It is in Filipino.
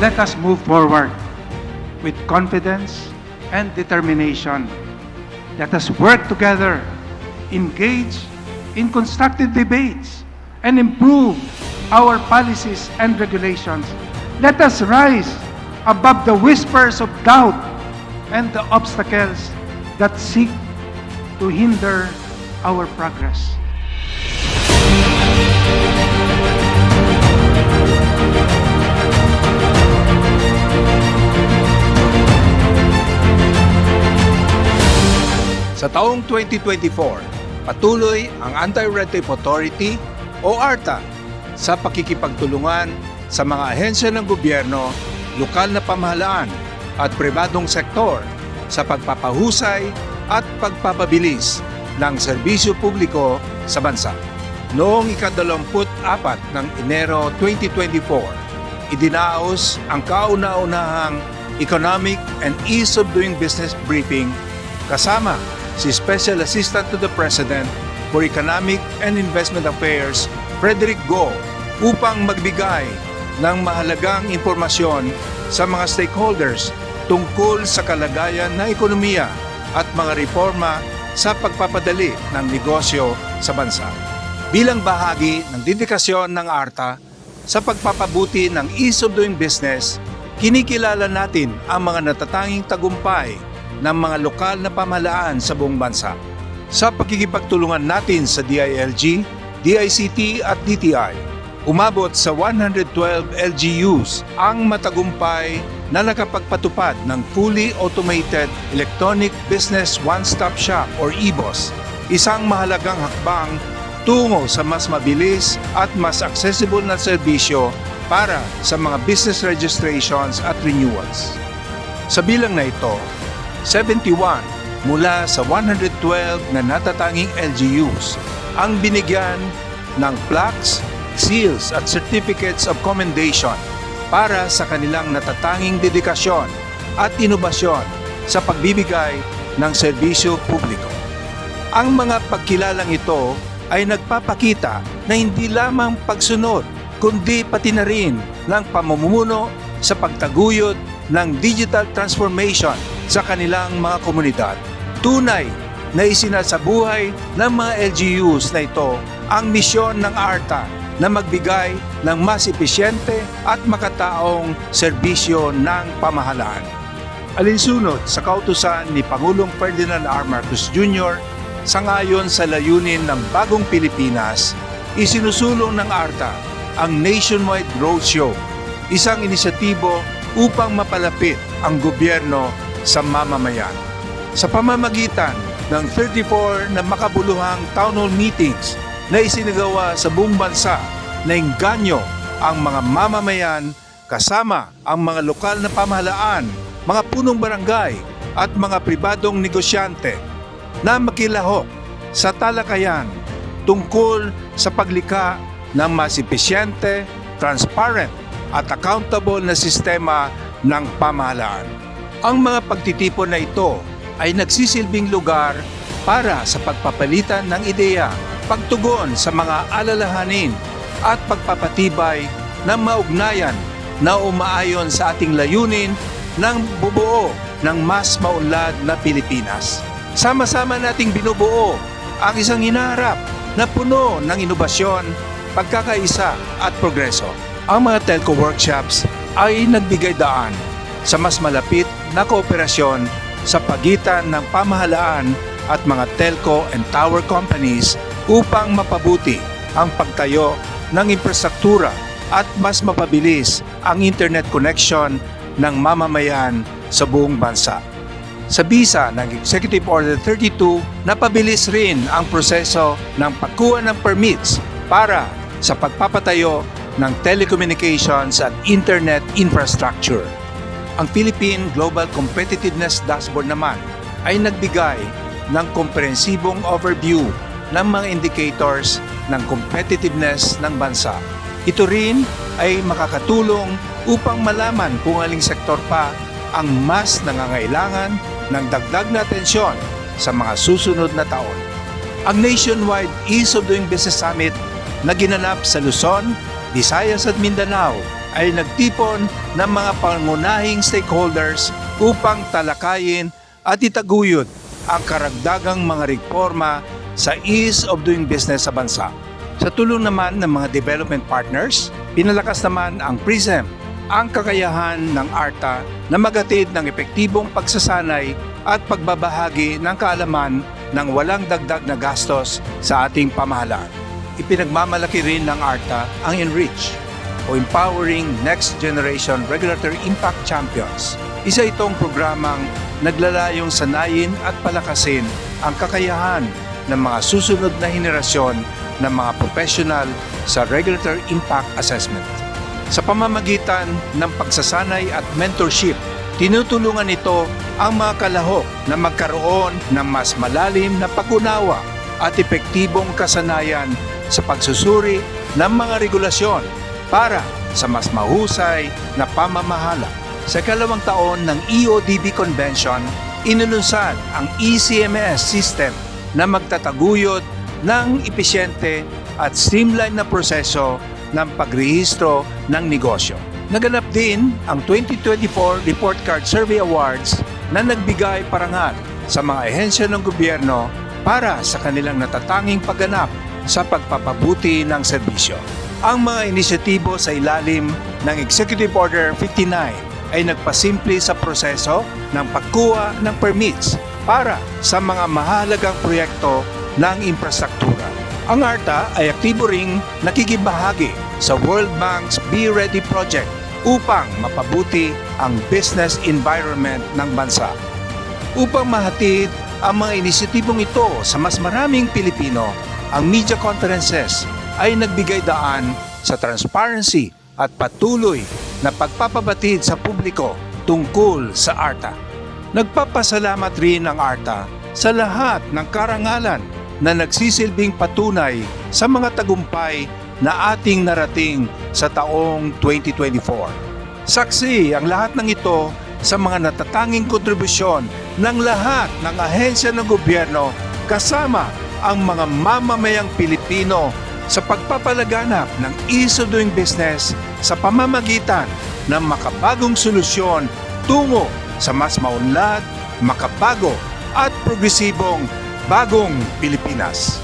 let us move forward with confidence and determination. Let us work together, engage in constructive debates, and improve our policies and regulations. Let us rise above the whispers of doubt and the obstacles that seek to hinder our progress. Sa taong 2024, patuloy ang Anti-Red Tape Authority o ARTA sa pakikipagtulungan sa mga ahensya ng gobyerno, lokal na pamahalaan at pribadong sektor sa pagpapahusay at pagpapabilis ng serbisyo publiko sa bansa. Noong ikadalamput apat ng Enero 2024, idinaos ang kauna-unahang Economic and Ease of Doing Business Briefing kasama si Special Assistant to the President for Economic and Investment Affairs, Frederick Go, upang magbigay ng mahalagang impormasyon sa mga stakeholders tungkol sa kalagayan ng ekonomiya at mga reforma sa pagpapadali ng negosyo sa bansa. Bilang bahagi ng dedikasyon ng ARTA sa pagpapabuti ng ease of doing business, kinikilala natin ang mga natatanging tagumpay ng mga lokal na pamahalaan sa buong bansa. Sa pakikipagtulungan natin sa DILG, DICT at DTI, umabot sa 112 LGUs ang matagumpay na nakapagpatupad ng fully automated electronic business one-stop shop or EBOS, isang mahalagang hakbang tungo sa mas mabilis at mas accessible na serbisyo para sa mga business registrations at renewals. Sa bilang na ito, 71 mula sa 112 na natatanging LGUs ang binigyan ng plaques, seals at certificates of commendation para sa kanilang natatanging dedikasyon at inobasyon sa pagbibigay ng serbisyo publiko. Ang mga pagkilalang ito ay nagpapakita na hindi lamang pagsunod kundi pati na rin ng pamumuno sa pagtaguyod ng digital transformation sa kanilang mga komunidad. Tunay na isinasabuhay ng mga LGUs na ito ang misyon ng ARTA na magbigay ng mas epesyente at makataong serbisyo ng pamahalaan. Alinsunod sa kautusan ni Pangulong Ferdinand R. Marcos Jr. sangayon sa layunin ng bagong Pilipinas, isinusulong ng ARTA ang Nationwide Roadshow, isang inisyatibo upang mapalapit ang gobyerno sa mamamayan. Sa pamamagitan ng 34 na makabuluhang town hall meetings na isinagawa sa buong bansa na engganyo ang mga mamamayan kasama ang mga lokal na pamahalaan, mga punong barangay at mga pribadong negosyante na makilahok sa talakayan tungkol sa paglikha ng mas epesyente, transparent at accountable na sistema ng pamahalaan. Ang mga pagtitipon na ito ay nagsisilbing lugar para sa pagpapalitan ng ideya, pagtugon sa mga alalahanin at pagpapatibay ng maugnayan na umaayon sa ating layunin ng bubuo ng mas maunlad na Pilipinas. Sama-sama nating binubuo ang isang hinaharap na puno ng inobasyon, pagkakaisa at progreso. Ang mga telco workshops ay nagbigay daan sa mas malapit na kooperasyon sa pagitan ng pamahalaan at mga telco and tower companies upang mapabuti ang pagtayo ng infrastruktura at mas mapabilis ang internet connection ng mamamayan sa buong bansa. Sa bisa ng Executive Order 32, napabilis rin ang proseso ng pagkuha ng permits para sa pagpapatayo ng telecommunications at internet infrastructure. Ang Philippine Global Competitiveness Dashboard naman ay nagbigay ng komprehensibong overview ng mga indicators ng competitiveness ng bansa. Ito rin ay makakatulong upang malaman kung aling sektor pa ang mas nangangailangan ng dagdag na atensyon sa mga susunod na taon. Ang Nationwide Ease of Doing Business Summit na ginanap sa Luzon, Visayas at Mindanao ay nagtipon ng mga pangunahing stakeholders upang talakayin at itaguyod ang karagdagang mga reforma sa ease of doing business sa bansa. Sa tulong naman ng mga development partners, pinalakas naman ang PRISM, ang kakayahan ng ARTA na magatid ng epektibong pagsasanay at pagbabahagi ng kaalaman ng walang dagdag na gastos sa ating pamahalaan. Ipinagmamalaki rin ng ARTA ang ENRICH o Empowering Next Generation Regulatory Impact Champions. Isa itong programang naglalayong sanayin at palakasin ang kakayahan ng mga susunod na henerasyon ng mga professional sa Regulatory Impact Assessment. Sa pamamagitan ng pagsasanay at mentorship, tinutulungan nito ang mga kalahok na magkaroon ng mas malalim na pag-unawa at epektibong kasanayan sa pagsusuri ng mga regulasyon para sa mas mahusay na pamamahala. Sa kalawang taon ng EODB Convention, inununsad ang ECMS system na magtataguyod ng epesyente at streamline na proseso ng pagrehistro ng negosyo. Naganap din ang 2024 Report Card Survey Awards na nagbigay parangal sa mga ehensya ng gobyerno para sa kanilang natatanging pagganap sa pagpapabuti ng serbisyo. Ang mga inisyatibo sa ilalim ng Executive Order 59 ay nagpasimple sa proseso ng pagkuha ng permits para sa mga mahalagang proyekto ng infrastruktura. Ang ARTA ay aktibo ring nakikibahagi sa World Bank's Be Ready Project upang mapabuti ang business environment ng bansa. Upang mahatid ang mga inisyatibong ito sa mas maraming Pilipino, ang media conferences ay nagbigay daan sa transparency at patuloy na pagpapabatid sa publiko tungkol sa ARTA. Nagpapasalamat rin ang ARTA sa lahat ng karangalan na nagsisilbing patunay sa mga tagumpay na ating narating sa taong 2024. Saksi ang lahat ng ito sa mga natatanging kontribusyon ng lahat ng ahensya ng gobyerno kasama ang mga mamamayang Pilipino sa pagpapalaganap ng ease of doing business sa pamamagitan ng makabagong solusyon tungo sa mas maunlad, makabago at progresibong bagong Pilipinas.